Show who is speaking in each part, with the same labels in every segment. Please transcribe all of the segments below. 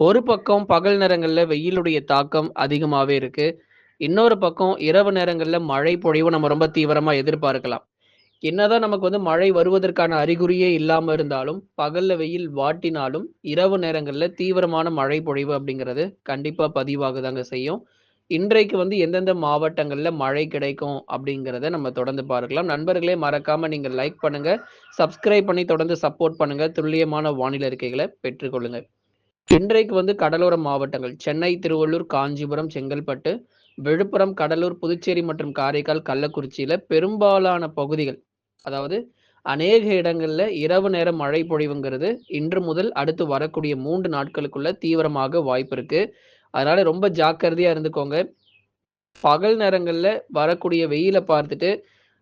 Speaker 1: ஒரு பக்கம் பகல் நேரங்கள்ல வெயிலுடைய தாக்கம் அதிகமாவே இருக்கு. இன்னொரு பக்கம் இரவு நேரங்கள்ல மழை பொழிவு நம்ம ரொம்ப தீவிரமா எதிர்பார்க்கலாம். என்னதான் நமக்கு வந்து மழை வருவதற்கான அறிகுறியே இல்லாம இருந்தாலும், பகல்ல வெயில் வாட்டினாலும், இரவு நேரங்கள்ல தீவிரமான மழை பொழிவு அப்படிங்கிறது கண்டிப்பா பதிவாகுதாங்க செய்யும். இன்றைக்கு வந்து எந்தெந்த மாவட்டங்கள்ல மழை கிடைக்கும் அப்படிங்கிறத நம்ம தொடர்ந்து பார்க்கலாம். நண்பர்களே மறக்காம நீங்க லைக் பண்ணுங்க, சப்ஸ்கிரைப் பண்ணி தொடர்ந்து சப்போர்ட் பண்ணுங்க. துல்லியமான வானிலை அறிக்கைகளை பெற்றுக்கொள்ளுங்க. இன்றைக்கு வந்து கடலோர மாவட்டங்கள் சென்னை, திருவள்ளூர், காஞ்சிபுரம், செங்கல்பட்டு, விழுப்புரம், கடலூர், புதுச்சேரி மற்றும் காரைக்கால், கள்ளக்குறிச்சியில பெரும்பாலான பகுதிகள், அதாவது அநேக இடங்கள்ல இரவு நேர மழை பொழிவுங்கிறது இன்று முதல் அடுத்து வரக்கூடிய மூன்று நாட்களுக்குள்ள தீவிரமாக வாய்ப்பு இருக்கு. அதனால ரொம்ப ஜாக்கிரதையா இருந்துக்கோங்க. பகல் நேரங்கள்ல வரக்கூடிய வெயில பார்த்துட்டு,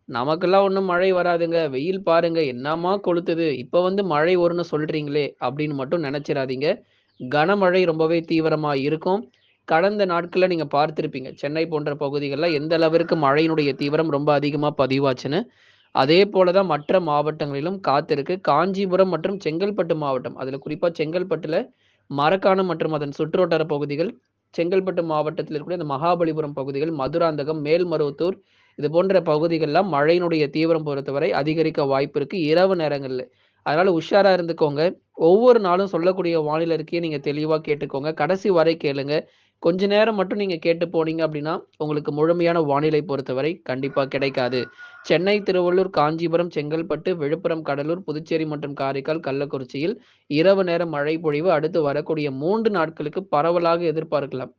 Speaker 1: நமக்கெல்லாம் ஒன்றும் மழை வராதுங்க. வெயில் பாருங்க என்னம்மா கொளுத்துது. இப்போ வந்து மழை வரும்னு சொல்றீங்களே அப்படின்னு மட்டும் நினைச்சிடாதீங்க கனமழை ரொம்பவே தீவிரமாக இருக்கும். கடந்த நாட்களில் நீங்கள் பார்த்துருப்பீங்க சென்னை போன்ற பகுதிகளில் எந்த அளவிற்கு மழையினுடைய தீவிரம் ரொம்ப அதிகமாக பதிவாச்சுன்னு. அதே போல தான் மற்ற மாவட்டங்களிலும் காத்திருக்கு. காஞ்சிபுரம் மற்றும் செங்கல்பட்டு மாவட்டம், அதில் குறிப்பாக செங்கல்பட்டில் மரக்காணம் மற்றும் அதன் சுற்றுவட்டார பகுதிகள், செங்கல்பட்டு மாவட்டத்தில் இருக்கக்கூடிய அந்த மகாபலிபுரம் பகுதிகள், மதுராந்தகம், மேல்மருவத்தூர் இது போன்ற பகுதிகள்லாம் மழையினுடைய தீவிரம் பொறுத்தவரை அதிகரிக்க வாய்ப்பு இருக்குது இரவு நேரங்களில் அதனால் உஷாராக இருந்துக்கோங்க. ஒவ்வொரு நாளும் சொல்லக்கூடிய வானிலை அறிக்கைய நீங்கள் தெளிவாக கேட்டுக்கோங்க. கடைசி வரை கேளுங்க. கொஞ்ச நேரம் மட்டும் நீங்கள் கேட்டு போனீங்க அப்படின்னா, உங்களுக்கு முழுமையான வானிலை பொறுத்தவரை கண்டிப்பாக கிடைக்காது. சென்னை, திருவள்ளூர், காஞ்சிபுரம், செங்கல்பட்டு, விழுப்புரம், கடலூர், புதுச்சேரி மற்றும் காரைக்கால், கள்ளக்குறிச்சியில் இரவு நேர மழை பொழிவு அடுத்து வரக்கூடிய மூன்று நாட்களுக்கு பரவலாக எதிர்பார்க்கலாம்.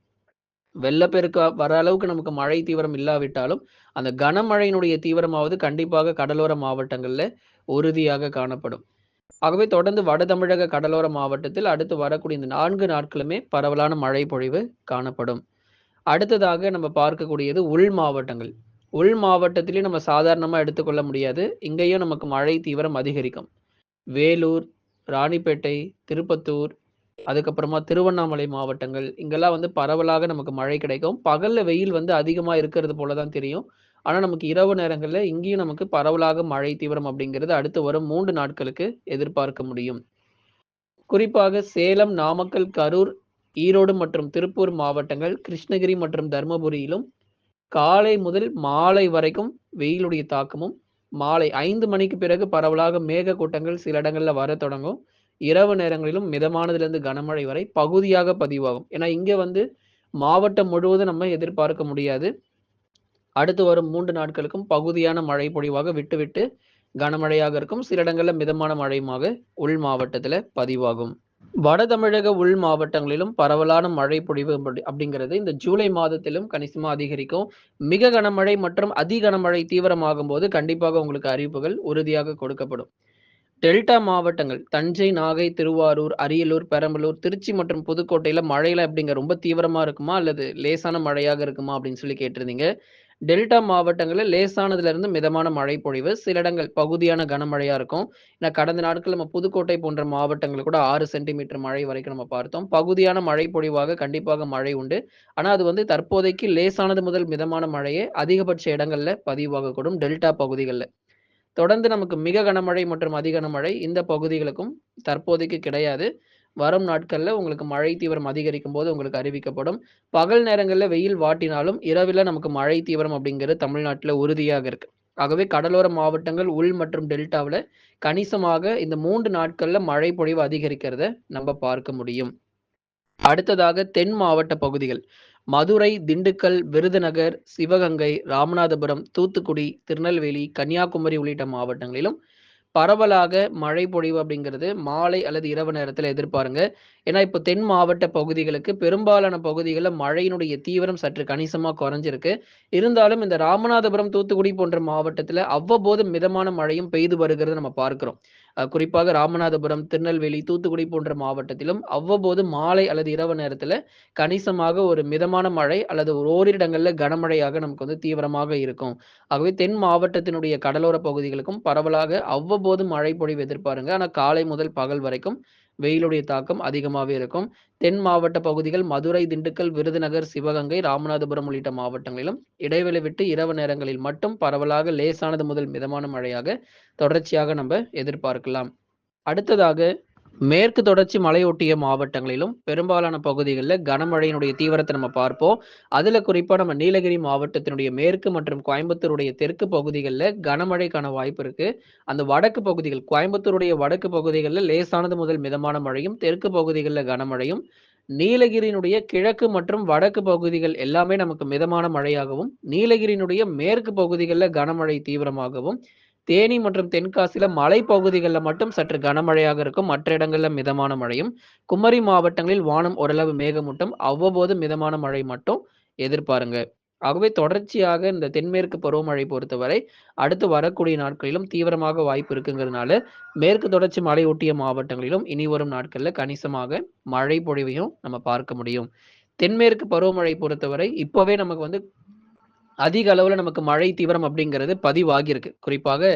Speaker 1: வெள்ளப்பெருக்கு வர அளவுக்கு நமக்கு மழை தீவிரம் இல்லாவிட்டாலும், அந்த கனமழையினுடைய தீவிரமாவது கண்டிப்பாக கடலோர மாவட்டங்களில் உறுதியாக காணப்படும். ஆகவே தொடர்ந்து வட தமிழக கடலோர மாவட்டத்தில் அடுத்து வரக்கூடிய இந்த நான்கு நாட்களுமே பரவலான மழை பொழிவு காணப்படும். அடுத்ததாக நம்ம பார்க்கக்கூடியது உள் மாவட்டங்கள். உள் மாவட்டத்திலையும் நம்ம சாதாரணமாக எடுத்துக்கொள்ள முடியாது. இங்கேயும் நமக்கு மழை தீவிரம் அதிகரிக்கும். வேலூர், ராணிப்பேட்டை, திருப்பத்தூர், அதுக்கப்புறமா திருவண்ணாமலை மாவட்டங்கள், இங்கெல்லாம் வந்து பரவலாக நமக்கு மழை கிடைக்கும். பகலில் வெயில் வந்து அதிகமாக இருக்கிறது போல தான் தெரியும். ஆனால் நமக்கு இரவு நேரங்களில் இங்கேயும் நமக்கு பரவலாக மழை தீவிரம் அப்படிங்கிறது அடுத்து வரும் மூன்று நாட்களுக்கு எதிர்பார்க்க முடியும். குறிப்பாக சேலம், நாமக்கல், கரூர், ஈரோடு மற்றும் திருப்பூர் மாவட்டங்கள், கிருஷ்ணகிரி மற்றும் தர்மபுரியிலும் காலை முதல் மாலை வரைக்கும் வெயிலுடைய தாக்கமும், மாலை ஐந்து மணிக்கு பிறகு பரவலாக மேகக்கூட்டங்கள் சில இடங்களில் வர தொடங்கும். இரவு நேரங்களிலும் மிதமானதிலிருந்து கனமழை வரை பகுதியாக பதிவாகும். ஏன்னா இங்கே வந்து மாவட்டம் முழுவதும் நம்ம எதிர்பார்க்க முடியாது. அடுத்து வரும் மூன்று நாட்களுக்கும் பகுதியான மழை பொழிவாக விட்டுவிட்டு கனமழையாக இருக்கும். சில இடங்களில் மிதமான மழையுமாக உள் மாவட்டத்தில் பதிவாகும். வட தமிழக உள் மாவட்டங்களிலும் பரவலான மழை பொழிவு அப்படி அப்படிங்கிறது இந்த ஜூலை மாதத்திலும் கணிசமாக அதிகரிக்கும். மிக கனமழை மற்றும் அதி கனமழை தீவிரமாகும்போது கண்டிப்பாக உங்களுக்கு அறிவிப்புகள் உறுதியாக கொடுக்கப்படும். டெல்டா மாவட்டங்கள் தஞ்சை, நாகை, திருவாரூர், அரியலூர், பெரம்பலூர், திருச்சி மற்றும் புதுக்கோட்டையில மழையில் அப்படிங்க ரொம்ப தீவிரமா இருக்குமா? அல்லது லேசான மழையாக இருக்குமா? அப்படின்னு சொல்லி கேட்டிருந்தீங்க. டெல்டா மாவட்டங்களில் லேசானதுலேருந்து மிதமான மழை பொழிவு. சில இடங்கள் பகுதியான கனமழையாக இருக்கும். ஏன்னா கடந்த நாட்கள் நம்ம புதுக்கோட்டை போன்ற மாவட்டங்கள் கூட ஆறு சென்டிமீட்டர் மழை வரைக்கும் நம்ம பார்த்தோம். பகுதியான மழை பொழிவாக கண்டிப்பாக மழை உண்டு. ஆனால் அது வந்து தற்போதைக்கு லேசானது முதல் மிதமான மழையே அதிகபட்ச இடங்களில் பதிவாகக்கூடும் டெல்டா பகுதிகளில் தொடர்ந்து நமக்கு மிக கனமழை மற்றும் அதிக கனமழை இந்த பகுதிகளுக்கும் தற்போதைக்கு கிடையாது. வரும் நாட்களில் உங்களுக்கு மழை தீவிரம் அதிகரிக்கும் போது உங்களுக்கு அறிவிக்கப்படும். பகல் நேரங்களில் வெயில் வாட்டினாலும், இரவில் நமக்கு மழை தீவிரம் அப்படிங்கிறது தமிழ்நாட்டில் உறுதியாக இருக்கு. ஆகவே கடலோர மாவட்டங்கள் உள் மற்றும் டெல்டாவில் கணிசமாக இந்த மூன்று நாட்களில் மழை பொழிவு அதிகரிக்கிறத நம்ம பார்க்க முடியும். அடுத்ததாக தென் மாவட்ட பகுதிகள். மதுரை, திண்டுக்கல், விருதுநகர், சிவகங்கை, ராமநாதபுரம், தூத்துக்குடி, திருநெல்வேலி, கன்னியாகுமரி உள்ளிட்ட மாவட்டங்களிலும் பரவலாக மழை பொழிவு அப்படிங்கிறது மாலை அல்லது இரவு நேரத்தில் எதிர்பாருங்க. ஏன்னா இப்போ தென் மாவட்ட பகுதிகளுக்கு பெரும்பாலான பகுதிகளில் மழையினுடைய தீவிரம் சற்று கணிசமாக குறைஞ்சிருக்கு. இருந்தாலும் இந்த ராமநாதபுரம், தூத்துக்குடி போன்ற மாவட்டத்தில் அவ்வப்போது மிதமான மழையும் பெய்து வருகிறத நம்ம பார்க்கிறோம். குறிப்பாக ராமநாதபுரம், திருநெல்வேலி, தூத்துக்குடி போன்ற மாவட்டத்திலும் அவ்வப்போது மாலை அல்லது இரவு நேரத்தில் கணிசமாக ஒரு மிதமான மழை அல்லது ஒரு ஓரிரு கனமழையாக நமக்கு வந்து தீவிரமாக இருக்கும். ஆகவே தென் மாவட்டத்தினுடைய கடலோர பகுதிகளுக்கும் பரவலாக அவ்வப்போது மழை பொழிவு எதிர்பாருங்க. ஆனால் காலை முதல் பகல் வரைக்கும் வெயிலுடைய தாக்கம் அதிகமாவே இருக்கும். தென் மாவட்ட பகுதிகள் மதுரை, திண்டுக்கல், விருதுநகர், சிவகங்கை, ராமநாதபுரம் உள்ளிட்ட மாவட்டங்களிலும் இடைவெளி விட்டு இரவு நேரங்களில் மட்டும் பரவலாக லேசானது முதல் மிதமான மழையாக தொடர்ச்சியாக நம்ம எதிர்பார்க்கலாம். அடுத்ததாக மேற்கு தொடர்ச்சி மலையொட்டிய மாவட்டங்களிலும் பெரும்பாலான பகுதிகளில் கனமழையினுடைய தீவிரத்தை நம்ம பார்ப்போம். அதில் குறிப்பாக நம்ம நீலகிரி மாவட்டத்தினுடைய மேற்கு மற்றும் கோயம்புத்தூருடைய தெற்கு பகுதிகளில் கனமழைக்கான வாய்ப்பு இருக்கு. அந்த வடக்கு பகுதிகள் கோயம்புத்தூருடைய வடக்கு பகுதிகளில் லேசானது முதல் மிதமான மழையும் தெற்கு பகுதிகளில் கனமழையும் நீலகிரியினுடைய கிழக்கு மற்றும் வடக்கு பகுதிகள் எல்லாமே நமக்கு மிதமான மழையாகவும் நீலகிரியினுடைய மேற்கு பகுதிகளில் கனமழை தீவிரமாகவும் தேனி மற்றும் தென்காசியில மலைப்பகுதிகளில் மட்டும் சற்று கனமழையாக இருக்கும். மற்ற இடங்கள்ல மிதமான மழையும் குமரி மாவட்டங்களில் வானம் ஓரளவு மேகமூட்டம் அவ்வப்போது மிதமான மழை மட்டும் எதிர்பாருங்க. ஆகவே தொடர்ச்சியாக இந்த தென்மேற்கு பருவமழை பொறுத்தவரை அடுத்து வரக்கூடிய நாட்களிலும் தீவிரமாக வாய்ப்பு இருக்குங்கிறதுனால மேற்கு தொடர்ச்சி மலை ஒட்டிய மாவட்டங்களிலும் இனி வரும் நாட்களில் கணிசமாக மழை பொழிவையும் நம்ம பார்க்க முடியும். தென்மேற்கு பருவமழை பொறுத்தவரை இப்போவே நமக்கு வந்து அதிக அளவில் நமக்கு மழை தீவிரம் அப்படிங்கிறது பதிவாகியிருக்கு. குறிப்பாக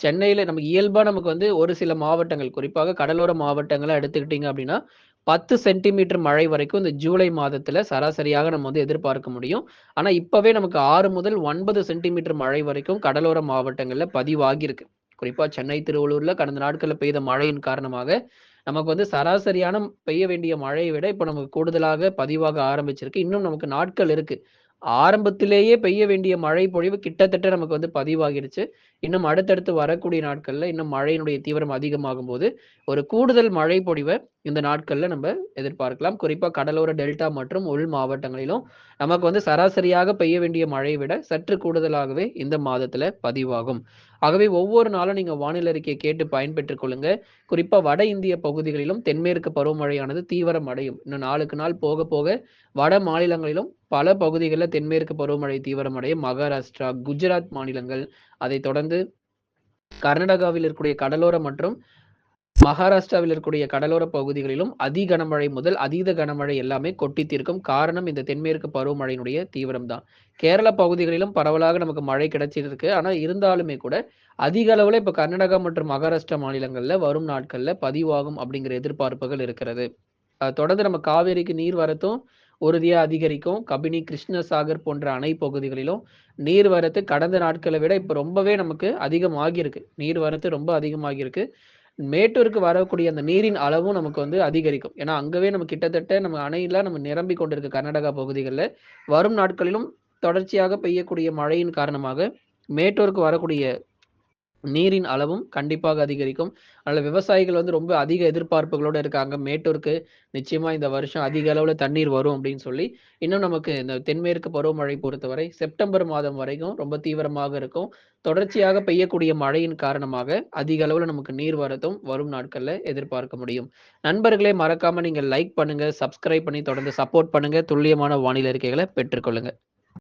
Speaker 1: சென்னையில் நமக்கு இயல்பாக நமக்கு வந்து ஒரு சில மாவட்டங்கள் குறிப்பாக கடலோர மாவட்டங்களை எடுத்துக்கிட்டீங்க அப்படின்னா பத்து சென்டிமீட்டர் மழை வரைக்கும் இந்த ஜூலை மாதத்தில் சராசரியாக நம்ம வந்து எதிர்பார்க்க முடியும். ஆனால் இப்போவே நமக்கு ஆறு முதல் ஒன்பது சென்டிமீட்டர் மழை வரைக்கும் கடலோர மாவட்டங்களில் பதிவாகியிருக்கு. குறிப்பாக சென்னை திருவள்ளூரில் கடந்த நாட்களில் பெய்த மழையின் காரணமாக நமக்கு வந்து சராசரியான பெய்ய வேண்டிய மழையை விட இப்போ நமக்கு கூடுதலாக பதிவாக ஆரம்பிச்சிருக்கு. இன்னும் நமக்கு நாட்கள் இருக்குது ஆரம்பத்திலேயே பெய்ய வேண்டிய மழை பொழிவு கிட்டத்தட்ட நமக்கு வந்து பதிவாகிடுச்சு இன்னும் அடுத்தடுத்து வரக்கூடிய நாட்கள்ல இன்னும் மழையினுடைய தீவிரம் அதிகமாகும் போது ஒரு கூடுதல் மழை பொழிவை இந்த நாட்கள்ல நம்ம எதிர்பார்க்கலாம். குறிப்பா கடலோர டெல்டா மற்றும் உள் மாவட்டங்களிலும் நமக்கு வந்து சராசரியாக பெய்ய வேண்டிய மழையை விட சற்று கூடுதலாகவே இந்த மாதத்துல பதிவாகும். ஆகவே ஒவ்வொரு நாளும் நீங்க வானிலை அறிக்கையை கேட்டு பயன்பெற்றுக் கொள்ளுங்க. குறிப்பா வட இந்திய பகுதிகளிலும் தென்மேற்கு பருவமழையானது தீவிரம் அடையும். இன்னும் நாளுக்கு நாள் போக போக வட மாநிலங்களிலும் பல பகுதிகளில் தென்மேற்கு பருவமழை தீவிரமடைய மகாராஷ்டிரா குஜராத் மாநிலங்கள் அதை தொடர்ந்து கர்நாடகாவில் இருக்கக்கூடிய கடலோர மற்றும் மகாராஷ்டிராவில் இருக்கக்கூடிய கடலோர பகுதிகளிலும் அதி கனமழை முதல் அதீத கனமழை எல்லாமே கொட்டி தீர்க்கும் காரணம் இந்த தென்மேற்கு பருவமழையினுடைய தீவிரம் தான் கேரள பகுதிகளிலும் பரவலாக நமக்கு மழை கிடைச்சிருக்கு. ஆனா இருந்தாலுமே கூட அதிக அளவுல இப்ப கர்நாடகா மற்றும் மகாராஷ்டிரா மாநிலங்கள்ல வரும் நாட்கள்ல பதிவாகும் அப்படிங்கிற எதிர்பார்ப்புகள் இருக்கிறது. தொடர்ந்து நம்ம காவேரிக்கு நீர் வரத்தும் உறுதியாக அதிகரிக்கும். கபினி கிருஷ்ணசாகர் போன்ற அணை பகுதிகளிலும் நீர் வரத்து கடந்த நாட்களை விட இப்போ ரொம்பவே நமக்கு அதிகமாகியிருக்கு. நீர் வரத்து ரொம்ப அதிகமாகியிருக்கு. மேட்டூருக்கு வரக்கூடிய அந்த நீரின் அளவும் நமக்கு வந்து அதிகரிக்கும். ஏன்னா அங்கவே நம்ம கிட்டத்தட்ட நம்ம அணையில நம்ம நிரம்பி கொண்டிருக்க கர்நாடகா பகுதிகளில். வரும் நாட்களிலும் தொடர்ச்சியாக பெய்யக்கூடிய மழையின் காரணமாக மேட்டூருக்கு வரக்கூடிய நீரின் அளவும் கண்டிப்பாக அதிகரிக்கும். அதனால விவசாயிகள் வந்து ரொம்ப அதிக எதிர்பார்ப்புகளோட இருக்காங்க. மேட்டூருக்கு நிச்சயமா இந்த வருஷம் அதிக அளவுல தண்ணீர் வரும் அப்படின்னு சொல்லி இன்னும் நமக்கு இந்த தென்மேற்கு பருவமழை பொறுத்தவரை செப்டம்பர் மாதம் வரைக்கும் ரொம்ப தீவிரமாக இருக்கும். தொடர்ச்சியாக பெய்யக்கூடிய மழையின் காரணமாக அதிக அளவுல நமக்கு நீர் வரத்தும் வரும் நாட்கள்ல எதிர்பார்க்க முடியும். நண்பர்களே மறக்காம நீங்க லைக் பண்ணுங்க சப்ஸ்கிரைப் பண்ணி தொடர்ந்து சப்போர்ட் பண்ணுங்க. துல்லியமான வானிலை அறிக்கைகளை பெற்றுக்கொள்ளுங்க.